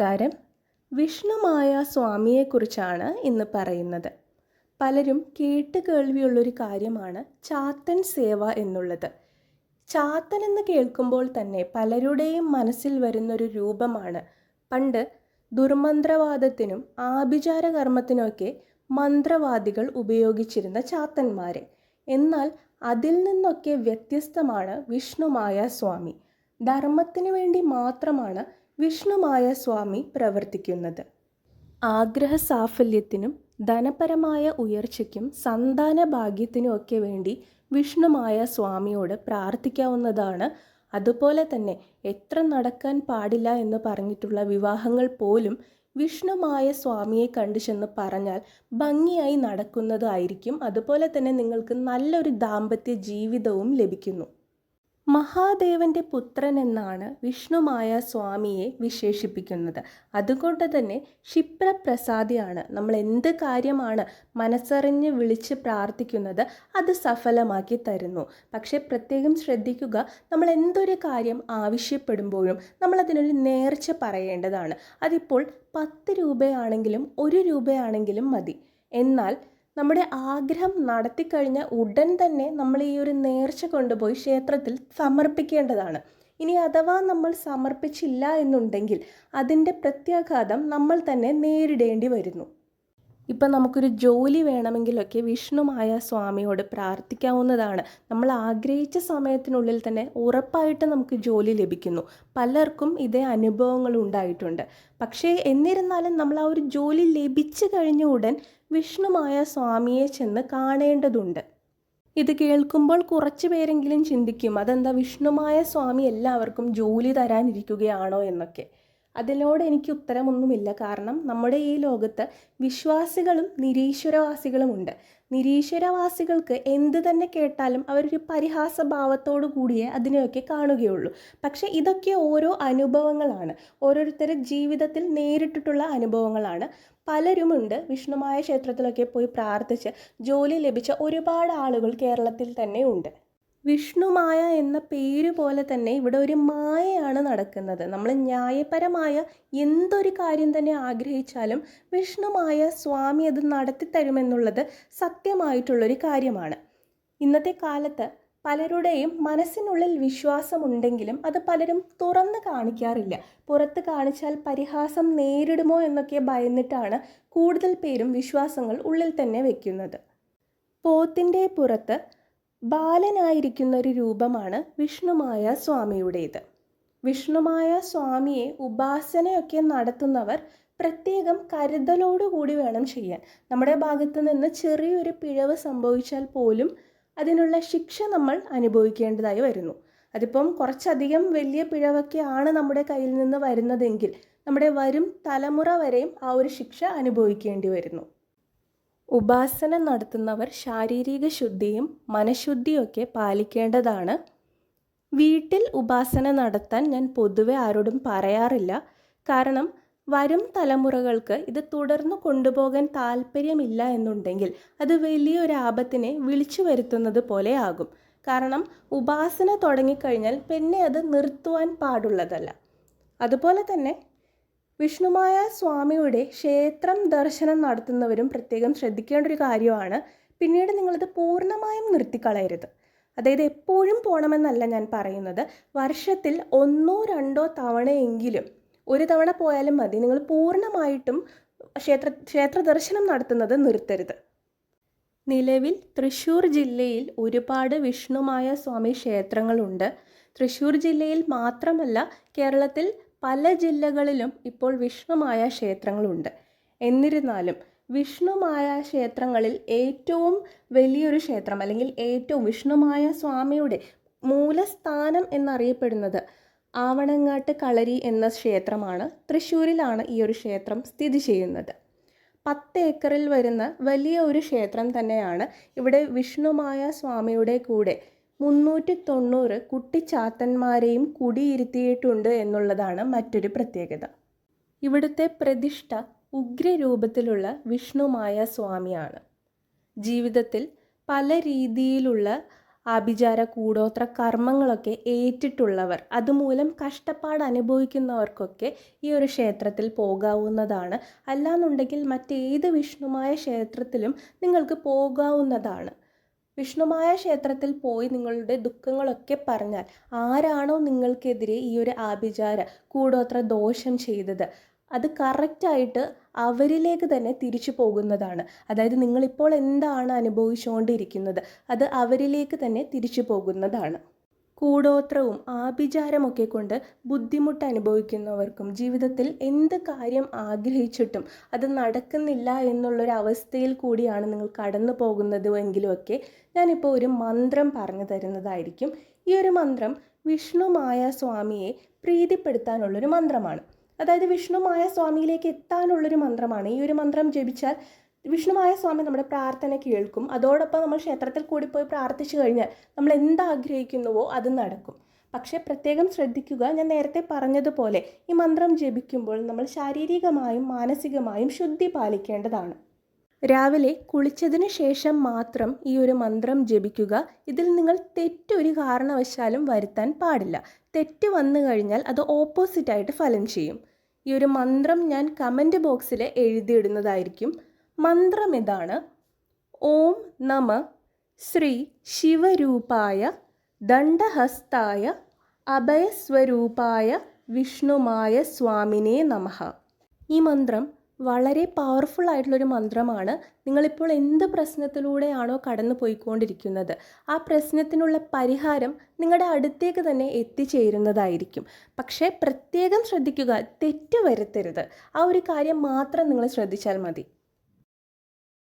നമസ്കാരം വിഷ്ണുമായ സ്വാമിയെക്കുറിച്ചാണ് ഇന്ന് പറയുന്നത്. പലരും കേട്ട് കേൾവിയുള്ളൊരു കാര്യമാണ് ചാത്തൻ സേവ എന്നുള്ളത്. ചാത്തൻ എന്ന് കേൾക്കുമ്പോൾ തന്നെ പലരുടെയും മനസ്സിൽ വരുന്നൊരു രൂപമാണ്. പണ്ട് ദുർമന്ത്രവാദത്തിനും ആഭിചാര കർമ്മത്തിനുമൊക്കെ മന്ത്രവാദികൾ ഉപയോഗിച്ചിരുന്ന ചാത്തന്മാരെ. എന്നാൽ അതിൽ നിന്നൊക്കെ വ്യത്യസ്തമാണ് വിഷ്ണുമായ സ്വാമി. ധർമ്മത്തിന് വേണ്ടി മാത്രമാണ് വിഷ്ണുമായ സ്വാമി പ്രവർത്തിക്കുന്നത്. ആഗ്രഹ സാഫല്യത്തിനും ധനപരമായ ഉയർച്ചയ്ക്കും സന്താന ഭാഗ്യത്തിനും ഒക്കെ വേണ്ടി വിഷ്ണുമായ സ്വാമിയോട് പ്രാർത്ഥിക്കാവുന്നതാണ്. അതുപോലെ തന്നെ എത്ര നടക്കാൻ പാടില്ല എന്ന് പറഞ്ഞിട്ടുള്ള വിവാഹങ്ങൾ പോലും വിഷ്ണുമായ സ്വാമിയെ കണ്ടു ചെന്ന് പറഞ്ഞാൽ ഭംഗിയായി നടക്കുന്നതായിരിക്കും. അതുപോലെ തന്നെ നിങ്ങൾക്ക് നല്ലൊരു ദാമ്പത്യ ജീവിതവും ലഭിക്കുന്നു. മഹാദേവന്റെ പുത്രൻ എന്നാണ് വിഷ്ണുമായ സ്വാമിയെ വിശേഷിപ്പിക്കുന്നത്. അതുകൊണ്ട് തന്നെ ക്ഷിപ്രപ്രസാദിയാണ്. നമ്മൾ എന്ത് കാര്യമാണ് മനസ്സറിഞ്ഞ് വിളിച്ച് പ്രാർത്ഥിക്കുന്നത് അത് സഫലമാക്കി തരുന്നു. പക്ഷേ പ്രത്യേകം ശ്രദ്ധിക്കുക നമ്മൾ എന്തൊരു കാര്യം ആവശ്യപ്പെടുമ്പോഴും നമ്മൾ അതിനൊരു നേർച്ച പറയേണ്ടതാണ്. അതിപ്പോൾ പത്ത് രൂപയാണെങ്കിലും ഒരു രൂപയാണെങ്കിലും മതി. എന്നാൽ നമ്മുടെ ആഗ്രഹം നടത്തിക്കഴിഞ്ഞ ഉടൻ തന്നെ നമ്മൾ ഈ ഒരു നേർച്ച കൊണ്ടുപോയി ക്ഷേത്രത്തിൽ സമർപ്പിക്കേണ്ടതാണ്. ഇനി അഥവാ നമ്മൾ സമർപ്പിച്ചില്ല എന്നുണ്ടെങ്കിൽ അതിന്റെ പ്രത്യാഘാതം നമ്മൾ തന്നെ നേരിടേണ്ടി വരുന്നു. ഇപ്പം നമുക്കൊരു ജോലി വേണമെങ്കിലൊക്കെ വിഷ്ണുമായ സ്വാമിയോട് പ്രാർത്ഥിക്കാവുന്നതാണ്. നമ്മൾ ആഗ്രഹിച്ച സമയത്തിനുള്ളിൽ തന്നെ ഉറപ്പായിട്ട് നമുക്ക് ജോലി ലഭിക്കുന്നു. പലർക്കും ഇതേ അനുഭവങ്ങൾ ഉണ്ടായിട്ടുണ്ട്. പക്ഷേ എന്നിരുന്നാലും നമ്മൾ ആ ഒരു ജോലി ലഭിച്ചു കഴിഞ്ഞ ഉടൻ വിഷ്ണുമായ സ്വാമിയെ ചെന്ന് കാണേണ്ടതുണ്ട്. ഇത് കേൾക്കുമ്പോൾ കുറച്ച് പേരെങ്കിലും ചിന്തിക്കും അതെന്താ വിഷ്ണുമായ സ്വാമി എല്ലാവർക്കും ജോലി തരാനിരിക്കുകയാണോ എന്നൊക്കെ. അതിനോട് എനിക്ക് ഉത്തരമൊന്നുമില്ല. കാരണം നമ്മുടെ ഈ ലോകത്ത് വിശ്വാസികളും നിരീശ്വരവാസികളുമുണ്ട്. നിരീശ്വരവാസികൾക്ക് എന്ത് തന്നെ കേട്ടാലും അവരൊരു പരിഹാസഭാവത്തോടു കൂടിയേ അതിനെയൊക്കെ കാണുകയുള്ളൂ. പക്ഷെ ഇതൊക്കെ ഓരോ അനുഭവങ്ങളാണ്. ഓരോരുത്തരുടെ ജീവിതത്തിൽ നേരിട്ടിട്ടുള്ള അനുഭവങ്ങളാണ്. പലരുമുണ്ട് വിഷ്ണുമായ ക്ഷേത്രത്തിലൊക്കെ പോയി പ്രാർത്ഥിച്ച് ജോലി ലഭിച്ച ഒരുപാട് ആളുകൾ കേരളത്തിൽ തന്നെ ഉണ്ട്. വിഷ്ണുമായ എന്ന പേര് പോലെ തന്നെ ഇവിടെ ഒരു മായയാണ് നടക്കുന്നത്. നമ്മൾ ന്യായപരമായ എന്തൊരു കാര്യം തന്നെ ആഗ്രഹിച്ചാലും വിഷ്ണുമായ സ്വാമി അത് നടത്തിത്തരുമെന്നുള്ളത് സത്യമായിട്ടുള്ളൊരു കാര്യമാണ്. ഇന്നത്തെ കാലത്ത് പലരുടെയും മനസ്സിനുള്ളിൽ വിശ്വാസമുണ്ടെങ്കിലും അത് പലരും തുറന്ന് കാണിക്കാറില്ല. പുറത്ത് കാണിച്ചാൽ പരിഹാസം നേരിടുമോ എന്നൊക്കെ ഭയന്നിട്ടാണ് കൂടുതൽ പേരും വിശ്വാസങ്ങൾ ഉള്ളിൽ തന്നെ വയ്ക്കുന്നത് പോത്തിന്റെ പുറത്ത് ബാലനായിരിക്കുന്ന ഒരു രൂപമാണ് വിഷ്ണുമായ സ്വാമിയുടേത്. വിഷ്ണുമായ സ്വാമിയെ ഉപാസനയൊക്കെ നടത്തുന്നവർ പ്രത്യേകം കരുതലോടുകൂടി വേണം ചെയ്യാൻ. നമ്മുടെ ഭാഗത്ത് നിന്ന് ചെറിയൊരു പിഴവ് സംഭവിച്ചാൽ പോലും അതിനുള്ള ശിക്ഷ നമ്മൾ അനുഭവിക്കേണ്ടതായി വരുന്നു. അതിപ്പം കുറച്ചധികം വലിയ പിഴവൊക്കെ ആണ് നമ്മുടെ കയ്യിൽ നിന്ന് വരുന്നതെങ്കിൽ നമ്മുടെ വരും തലമുറ വരെയും ആ ഒരു ശിക്ഷ അനുഭവിക്കേണ്ടി വരുന്നു. ഉപാസന നടത്തുന്നവർ ശാരീരിക ശുദ്ധിയും മനഃശുദ്ധിയൊക്കെ പാലിക്കേണ്ടതാണ്. വീട്ടിൽ ഉപാസന നടത്താൻ ഞാൻ പൊതുവെ ആരോടും പറയാറില്ല. കാരണം വരും തലമുറകൾക്ക് ഇത് തുടർന്ന് കൊണ്ടുപോകാൻ താല്പര്യമില്ല എന്നുണ്ടെങ്കിൽ അത് വലിയൊരു ആപത്തിനെ വിളിച്ചു വരുത്തുന്നത് പോലെ ആകും. കാരണം ഉപാസന തുടങ്ങിക്കഴിഞ്ഞാൽ പിന്നെ അത് നിർത്തുവാൻ പാടുള്ളതല്ല. അതുപോലെ തന്നെ വിഷ്ണുമായ സ്വാമിയുടെ ക്ഷേത്രം ദർശനം നടത്തുന്നവരും പ്രത്യേകം ശ്രദ്ധിക്കേണ്ട ഒരു കാര്യമാണ്. പിന്നീട് നിങ്ങളിത് പൂർണമായും നിർത്തിക്കളയരുത്. അതായത് എപ്പോഴും പോകണമെന്നല്ല ഞാൻ പറയുന്നത്. വർഷത്തിൽ ഒന്നോ രണ്ടോ തവണയെങ്കിലും ഒരു തവണ പോയാലും മതി. നിങ്ങൾ പൂർണമായിട്ടും ക്ഷേത്ര ക്ഷേത്ര ദർശനം നടത്തുന്നത് നിർത്തരുത്. നിലവിൽ തൃശ്ശൂർ ജില്ലയിൽ ഒരുപാട് വിഷ്ണുമായ സ്വാമി ക്ഷേത്രങ്ങളുണ്ട്. തൃശ്ശൂർ ജില്ലയിൽ മാത്രമല്ല കേരളത്തിൽ പല ജില്ലകളിലും ഇപ്പോൾ വിഷ്ണുമായ ക്ഷേത്രങ്ങളുണ്ട്. എന്നിരുന്നാലും വിഷ്ണുമായ ക്ഷേത്രങ്ങളിൽ ഏറ്റവും വലിയൊരു ക്ഷേത്രം അല്ലെങ്കിൽ ഏറ്റവും വിഷ്ണുമായ സ്വാമിയുടെ മൂലസ്ഥാനം എന്നറിയപ്പെടുന്നത് ആവണങ്ങാട്ട് കളരി എന്ന ക്ഷേത്രമാണ്. തൃശ്ശൂരിലാണ് ഈ ഒരു ക്ഷേത്രം സ്ഥിതി ചെയ്യുന്നത്. പത്ത് ഏക്കറിൽ വരുന്ന വലിയ ഒരു ക്ഷേത്രം തന്നെയാണ് ഇവിടെ വിഷ്ണുമായ സ്വാമിയുടെ കൂടെ മുന്നൂറ്റി തൊണ്ണൂറ് കുട്ടിച്ചാത്തന്മാരെയും കുടിയിരുത്തിയിട്ടുണ്ട് എന്നുള്ളതാണ് മറ്റൊരു പ്രത്യേകത. ഇവിടുത്തെ പ്രതിഷ്ഠ ഉഗ്രരൂപത്തിലുള്ള വിഷ്ണുമായ സ്വാമിയാണ്. ജീവിതത്തിൽ പല രീതിയിലുള്ള ആഭിചാര കൂടോത്ര കർമ്മങ്ങളൊക്കെ ഏറ്റിട്ടുള്ളവർ അതുമൂലം കഷ്ടപ്പാട് അനുഭവിക്കുന്നവർക്കൊക്കെ ഈ ഒരു ക്ഷേത്രത്തിൽ പോകാവുന്നതാണ്. അല്ലാന്നുണ്ടെങ്കിൽ മറ്റേത് വിഷ്ണുമായ ക്ഷേത്രത്തിലും നിങ്ങൾക്ക് പോകാവുന്നതാണ്. വിഷ്ണുമായ ക്ഷേത്രത്തിൽ പോയി നിങ്ങളുടെ ദുഃഖങ്ങളൊക്കെ പറഞ്ഞാൽ ആരാണോ നിങ്ങൾക്കെതിരെ ഈ ഒരു ആഭിചാര കൂടോത്ര ദോഷം ചെയ്തത്? അത് കറക്റ്റായിട്ട് അവരിലേക്ക് തന്നെ തിരിച്ചു പോകുന്നതാണ്. അതായത് നിങ്ങളിപ്പോൾ എന്താണ് അനുഭവിച്ചുകൊണ്ടിരിക്കുന്നത്? അത് അവരിലേക്ക് തന്നെ തിരിച്ചു പോകുന്നതാണ്. കൂടോത്രവും ആഭിചാരമൊക്കെ കൊണ്ട് ബുദ്ധിമുട്ട് അനുഭവിക്കുന്നവർക്കും ജീവിതത്തിൽ എന്ത് കാര്യം ആഗ്രഹിച്ചിട്ടും അത് നടക്കുന്നില്ല എന്നുള്ളൊരു അവസ്ഥയിൽ കൂടിയാണ് നിങ്ങൾ കടന്നു പോകുന്നത് എങ്കിലുമൊക്കെ ഞാനിപ്പോൾ ഒരു മന്ത്രം പറഞ്ഞു തരുന്നതായിരിക്കും. ഈ ഒരു മന്ത്രം വിഷ്ണുമായ സ്വാമിയെ പ്രീതിപ്പെടുത്താനുള്ളൊരു മന്ത്രമാണ്. അതായത് വിഷ്ണുമായ സ്വാമിയിലേക്ക് എത്താനുള്ളൊരു മന്ത്രമാണ്. ഈ ഒരു മന്ത്രം ജപിച്ചാൽ വിഷ്ണുമായ സ്വാമി നമ്മുടെ പ്രാർത്ഥന കേൾക്കും. അതോടൊപ്പം നമ്മൾ ക്ഷേത്രത്തിൽ കൂടി പോയി പ്രാർത്ഥിച്ചു കഴിഞ്ഞാൽ നമ്മൾ എന്താഗ്രഹിക്കുന്നുവോ അത് നടക്കും. പക്ഷേ പ്രത്യേകം ശ്രദ്ധിക്കുക ഞാൻ നേരത്തെ പറഞ്ഞതുപോലെ ഈ മന്ത്രം ജപിക്കുമ്പോൾ നമ്മൾ ശാരീരികമായും മാനസികമായും ശുദ്ധി പാലിക്കേണ്ടതാണ്. രാവിലെ കുളിച്ചതിന് ശേഷം മാത്രം ഈ ഒരു മന്ത്രം ജപിക്കുക. ഇതിൽ നിങ്ങൾ തെറ്റൊരു കാരണവശാലും വരുത്താൻ പാടില്ല. തെറ്റ് വന്നു കഴിഞ്ഞാൽ അത് ഓപ്പോസിറ്റായിട്ട് ഫലം ചെയ്യും. ഈ ഒരു മന്ത്രം ഞാൻ കമന്റ് ബോക്സിൽ എഴുതിയിടുന്നതായിരിക്കും. മന്ത്രം ഇതാണ് ഓം നമ ശ്രീ ശിവരൂപായ ദണ്ഡഹസ്തായ അഭയസ്വരൂപായ വിഷ്ണുമായ സ്വാമിനെ നമഃ. ഈ മന്ത്രം വളരെ പവർഫുൾ ആയിട്ടുള്ളൊരു മന്ത്രമാണ്. നിങ്ങളിപ്പോൾ എന്ത് പ്രശ്നത്തിലൂടെയാണോ കടന്നു പോയിക്കൊണ്ടിരിക്കുന്നത് ആ പ്രശ്നത്തിനുള്ള പരിഹാരം നിങ്ങളുടെ അടുത്തേക്ക് തന്നെ എത്തിച്ചേരുന്നതായിരിക്കും. പക്ഷേ പ്രത്യേകം ശ്രദ്ധിക്കുക തെറ്റ് വരുത്തരുത്. ആ ഒരു കാര്യം മാത്രം നിങ്ങൾ ശ്രദ്ധിച്ചാൽ മതി.